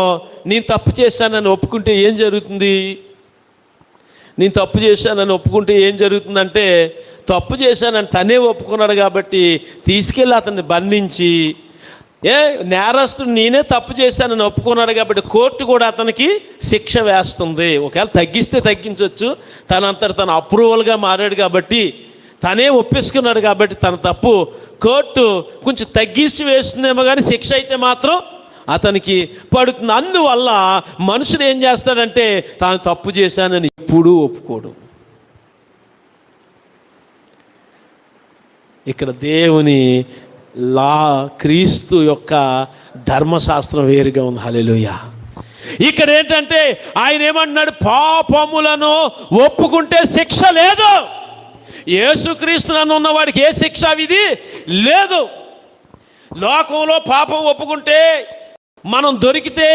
నేను తప్పు చేశానని ఒప్పుకుంటే ఏం జరుగుతుంది? నేను తప్పు చేశానని ఒప్పుకుంటే ఏం జరుగుతుందంటే తప్పు చేశానని తనే ఒప్పుకున్నాడు కాబట్టి తీసుకెళ్ళి అతన్ని బంధించి ఏ నేరస్తుడు నేనే తప్పు చేశానని ఒప్పుకున్నాడు కాబట్టి కోర్టు కూడా అతనికి శిక్ష వేస్తుంది. ఒకవేళ తగ్గిస్తే తగ్గించవచ్చు తనంతట తన అప్రూవల్గా మారాడు కాబట్టి తనే ఒప్పేసుకున్నాడు కాబట్టి తన తప్పు కోర్టు కొంచెం తగ్గించి వేస్తుందేమో కానీ శిక్ష అయితే మాత్రం అతనికి పడుతుంది అందువల్ల మనుషుడు ఏం చేస్తాడంటే తాను తప్పు చేశానని ఎప్పుడూ ఒప్పుకోడు. ఇక్కడ దేవుని లా క్రీస్తు యొక్క ధర్మశాస్త్రం వేరుగా ఉంది. హల్లెలూయా. ఇక్కడ ఏంటంటే ఆయన ఏమంటున్నాడు? పాపములను ఒప్పుకుంటే శిక్ష లేదు. యేసుక్రీస్తులను ఉన్నవాడికి ఏ శిక్ష విధి లేదు. లోకంలో పాపం ఒప్పుకుంటే మనం దొరికితే